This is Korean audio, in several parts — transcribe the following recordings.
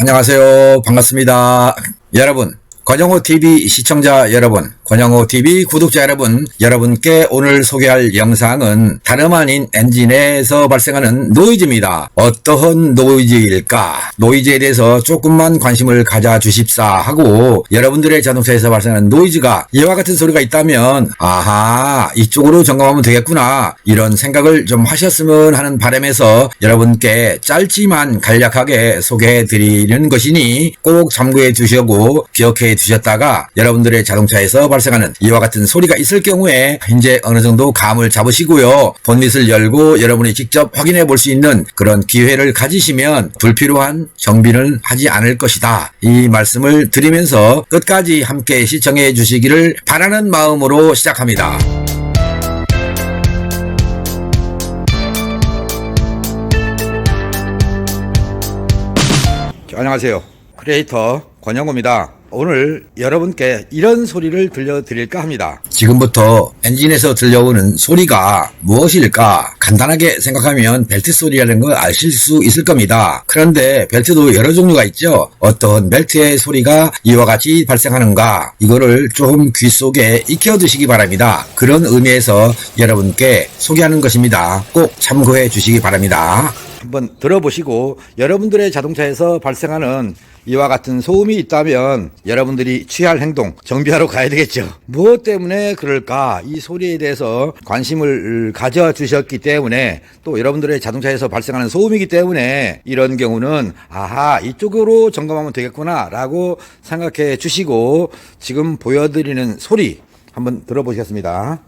안녕하세요. 반갑습니다. 여러분, 권영호 TV 시청자 여러분, 권영호 TV 구독자 여러분, 여러분께 오늘 소개할 영상은 다름 아닌 엔진에서 발생하는 노이즈입니다. 어떠한 노이즈일까? 노이즈에 대해서 조금만 관심을 가져 주십사 하고 여러분들의 자동차에서 발생하는 노이즈가 이와 같은 소리가 있다면 아하 이쪽으로 점검하면 되겠구나 이런 생각을 좀 하셨으면 하는 바람에서 여러분께 짧지만 간략하게 소개해 드리는 것이니 꼭 참고해 주시고 기억해 두셨다가 여러분들의 자동차에서 발생하는 이와 같은 소리가 있을 경우에 이제 어느 정도 감을 잡으시고요. 본닛을 열고 여러분이 직접 확인해 볼 수 있는 그런 기회를 가지시면 불필요한 정비를 하지 않을 것이다. 이 말씀을 드리면서 끝까지 함께 시청해 주시기를 바라는 마음으로 시작합니다. 안녕하세요. 크리에이터 권영호입니다. 오늘 여러분께 이런 소리를 들려드릴까 합니다. 지금부터 엔진에서 들려오는 소리가 무엇일까? 간단하게 생각하면 벨트 소리라는 걸 아실 수 있을 겁니다. 그런데 벨트도 여러 종류가 있죠. 어떤 벨트의 소리가 이와 같이 발생하는가? 이거를 조금 귀 속에 익혀두시기 바랍니다. 그런 의미에서 여러분께 소개하는 것입니다. 꼭 참고해 주시기 바랍니다. 한번 들어보시고 여러분들의 자동차에서 발생하는 이와 같은 소음이 있다면 여러분들이 취할 행동 정비하러 가야 되겠죠. 무엇 때문에 그럴까? 이 소리에 대해서 관심을 가져 주셨기 때문에 또 여러분들의 자동차에서 발생하는 소음이기 때문에 이런 경우는 아하 이쪽으로 점검하면 되겠구나라고 생각해 주시고 지금 보여드리는 소리 한번 들어보시겠습니다.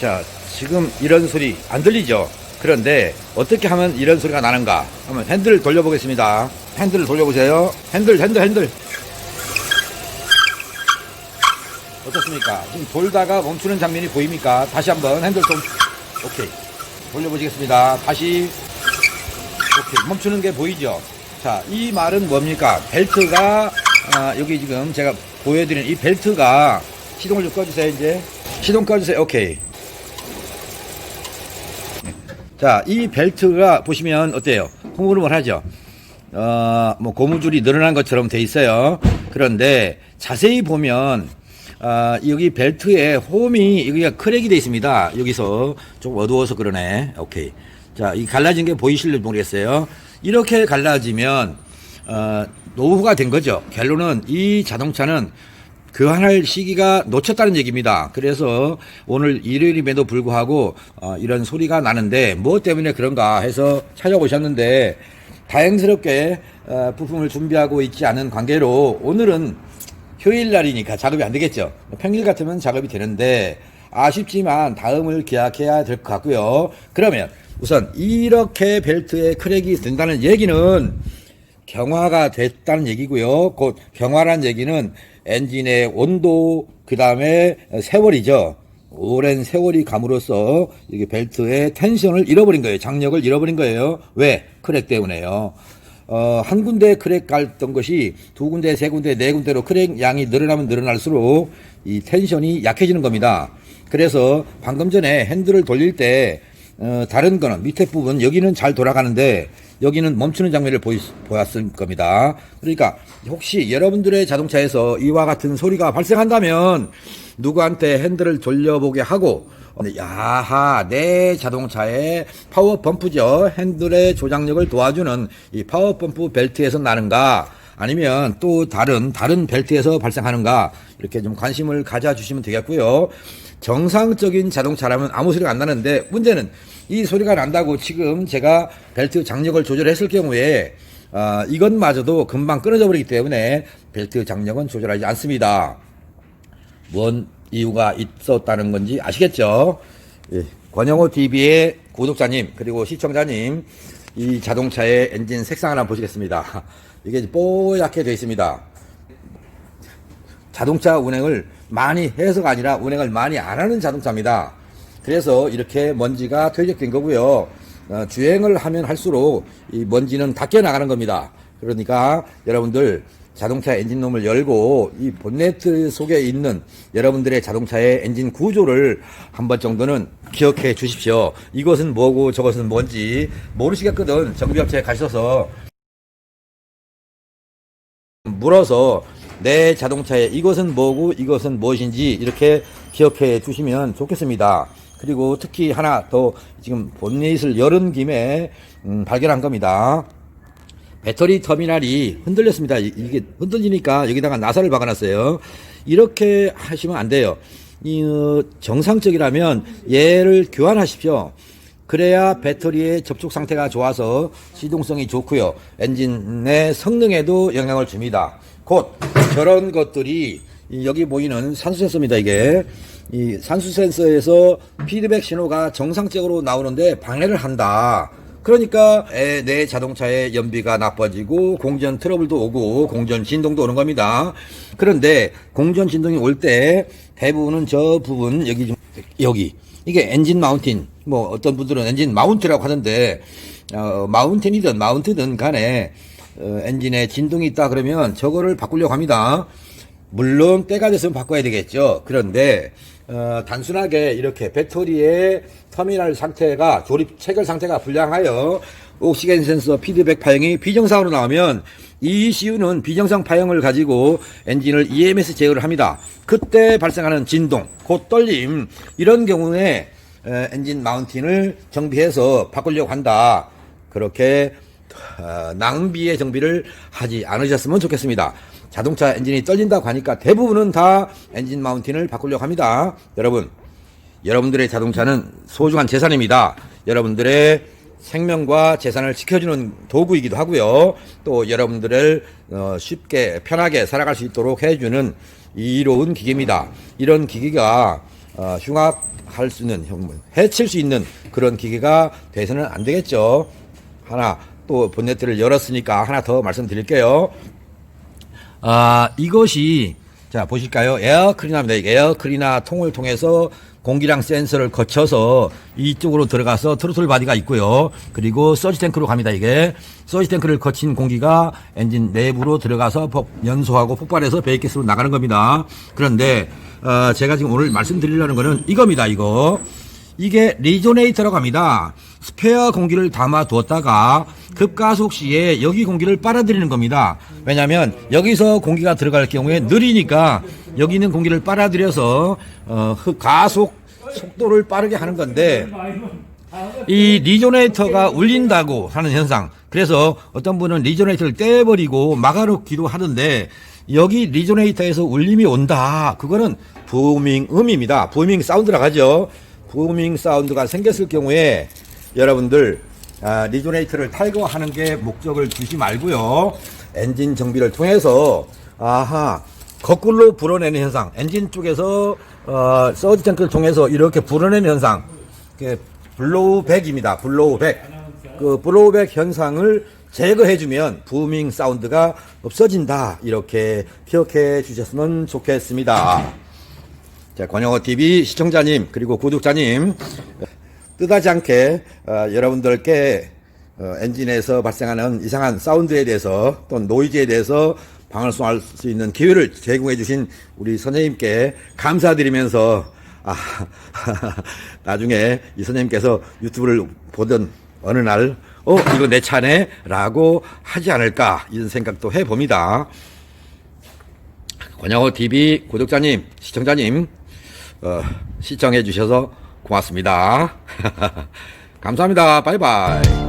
자, 지금 이런 소리 안 들리죠? 그런데 어떻게 하면 이런 소리가 나는가? 한번 핸들을 돌려보겠습니다. 핸들을 돌려보세요. 핸들, 핸들, 핸들. 어떻습니까? 지금 돌다가 멈추는 장면이 보입니까? 다시 한번 핸들 좀, 오케이. 돌려보시겠습니다. 다시, 오케이. 멈추는 게 보이죠? 자, 이 말은 뭡니까? 벨트가, 아, 여기 지금 제가 보여드리는 이 벨트가 시동을 좀 꺼주세요, 이제. 시동 꺼주세요. 오케이. 자, 이 벨트가 보시면 어때요? 흐물흐물하죠? 어, 뭐 고무줄이 늘어난 것처럼 돼 있어요. 그런데 자세히 보면 아, 여기 벨트에 홈이 여기가 크랙이 돼 있습니다. 여기서 좀 어두워서 그러네. 오케이. 자, 이 갈라진 게 보이실지 모르겠어요. 이렇게 갈라지면 어, 노후가 된 거죠. 결론은 이 자동차는 교환할 시기가 놓쳤다는 얘기입니다. 그래서 오늘 일요일임에도 불구하고 어, 이런 소리가 나는데 뭐 때문에 그런가 해서 찾아오셨는데 다행스럽게 어, 부품을 준비하고 있지 않은 관계로 오늘은 휴일 날이니까 작업이 안 되겠죠. 평일 같으면 작업이 되는데 아쉽지만 다음을 기약해야 될 것 같고요. 그러면 우선 이렇게 벨트에 크랙이 된다는 얘기는 경화가 됐다는 얘기고요. 곧 경화란 얘기는 엔진의 온도 그 다음에 세월이죠. 오랜 세월이 감으로써 이게 벨트의 텐션을 잃어버린 거예요. 장력을 잃어버린 거예요. 왜? 크랙 때문에요. 어, 한 군데 크랙 갔던 것이 두 군데, 세 군데, 네 군데로 크랙 양이 늘어나면 늘어날수록 이 텐션이 약해지는 겁니다. 그래서 방금 전에 핸들을 돌릴 때 어, 다른 거는 밑에 부분 여기는 잘 돌아가는데 여기는 멈추는 장면을 보이, 보았을 겁니다. 그러니까 혹시 여러분들의 자동차에서 이와 같은 소리가 발생한다면 누구한테 핸들을 돌려보게 하고 야하 내 자동차의 파워 펌프죠 핸들의 조작력을 도와주는 이 파워 펌프 벨트에서 나는가 아니면 또 다른 다른 벨트에서 발생하는가 이렇게 좀 관심을 가져주시면 되겠고요. 정상적인 자동차라면 아무 소리가 안 나는데 문제는 이 소리가 난다고 지금 제가 벨트 장력을 조절했을 경우에 아, 이것마저도 금방 끊어져 버리기 때문에 벨트 장력은 조절하지 않습니다. 뭔 이유가 있었다는 건지 아시겠죠? 예, 권영호 TV의 구독자님 그리고 시청자님 이 자동차의 엔진 색상을 한번 보시겠습니다. 이게 뽀얗게 되어 있습니다. 자동차 운행을 많이 해서가 아니라 운행을 많이 안 하는 자동차입니다. 그래서 이렇게 먼지가 퇴적된 거고요. 어, 주행을 하면 할수록 이 먼지는 닦여 나가는 겁니다. 그러니까 여러분들 자동차 엔진룸을 열고 이 본네트 속에 있는 여러분들의 자동차의 엔진 구조를 한 번 정도는 기억해 주십시오. 이것은 뭐고 저것은 뭔지 모르시겠거든 정비업체에 가셔서 물어서 내 자동차에 이것은 뭐고 이것은 무엇인지 이렇게 기억해 주시면 좋겠습니다. 그리고 특히 하나 더 지금 본넷을 열은 김에 음, 발견한 겁니다. 배터리 터미널이 흔들렸습니다. 이- 이게 흔들리니까 여기다가 나사를 박아놨어요. 이렇게 하시면 안 돼요. 이, 어, 정상적이라면 얘를 교환하십시오. 그래야 배터리의 접촉 상태가 좋아서 시동성이 좋고요. 엔진의 성능에도 영향을 줍니다. 곧 저런 것들이 이 여기 보이는 산수 센서입니다. 이게 이 산수 센서에서 피드백 신호가 정상적으로 나오는데 방해를 한다. 그러니까 에, 내 자동차의 연비가 나빠지고 공전 트러블도 오고 공전 진동도 오는 겁니다. 그런데 공전 진동이 올 때 대부분은 저 부분 여기 좀 여기 이게 엔진 마운틴 뭐 어떤 분들은 엔진 마운트라고 하던데 어, 마운틴이든 마운트든 간에 어, 엔진에 진동이 있다 그러면 저거를 바꾸려고 합니다. 물론 때가 됐으면 바꿔야 되겠죠. 그런데 어, 단순하게 이렇게 배터리의 터미널 상태가 조립 체결 상태가 불량하여 옥시겐 센서 피드백 파형이 비정상으로 나오면 ECU는 비정상 파형을 가지고 엔진을 EMS 제어를 합니다. 그때 발생하는 진동, 곧 떨림 이런 경우에 에, 엔진 마운틴을 정비해서 바꾸려고 한다. 그렇게 어, 낭비의 정비를 하지 않으셨으면 좋겠습니다. 자동차 엔진이 떨린다고 하니까 대부분은 다 엔진 마운틴을 바꾸려고 합니다. 여러분, 여러분들의 자동차는 소중한 재산입니다. 여러분들의 생명과 재산을 지켜주는 도구이기도 하고요. 또 여러분들을 어, 쉽게 편하게 살아갈 수 있도록 해주는 이로운 기계입니다. 이런 기계가 어, 흉악할 수 있는, 해칠 수 있는 그런 기계가 돼서는 안 되겠죠. 하나 또 본네트를 열었으니까 하나 더 말씀드릴게요. 아, 이것이 자 보실까요? 에어 클리너입니다. 에어 클리너 통을 통해서 공기량 센서를 거쳐서 이쪽으로 들어가서 트로틀 바디가 있고요. 그리고 서지 탱크로 갑니다. 이게 서지 탱크를 거친 공기가 엔진 내부로 들어가서 폭- 연소하고 폭발해서 배기가스로 나가는 겁니다. 그런데 어, 제가 지금 오늘 말씀드리려는 거는 이겁니다. 이거 이게 리조네이터라고 합니다. 스페어 공기를 담아 두었다가 급가속 시에 여기 공기를 빨아들이는 겁니다. 왜냐하면 여기서 공기가 들어갈 경우에 느리니까 여기 있는 공기를 빨아들여서 어, 그 가속 속도를 빠르게 하는 건데 이 리조네이터가 울린다고 하는 현상. 그래서 어떤 분은 리조네이터를 떼버리고 막아놓기도 하던데 여기 리조네이터에서 울림이 온다. 그거는 부밍 음입니다. 부밍 사운드라고 하죠. 부밍 사운드가 생겼을 경우에 여러분들 아, 리조네이터를 탈거하는 게 목적을 두지 말고요. 엔진 정비를 통해서 아하 거꾸로 불어내는 현상. 엔진 쪽에서 어, 서지 탱크를 통해서 이렇게 불어내는 현상. 그 블로우 백입니다. 블로우 백. 그 블로우 백 현상을 제거해주면 부밍 사운드가 없어진다. 이렇게 기억해 주셨으면 좋겠습니다. 자, 권영호 TV 시청자님 그리고 구독자님 뜻하지 않게 어, 여러분들께 어, 엔진에서 발생하는 이상한 사운드에 대해서 또 노이즈에 대해서 방송할 수 있는 기회를 제공해 주신 우리 선생님께 감사드리면서 아, 나중에 이 선생님께서 유튜브를 보던 어느 날 어, 이거 내 차네? 라고 하지 않을까 이런 생각도 해봅니다. 권영호 TV 구독자님, 시청자님, 어, 시청해 주셔서 고맙습니다. 감사합니다. 바이바이.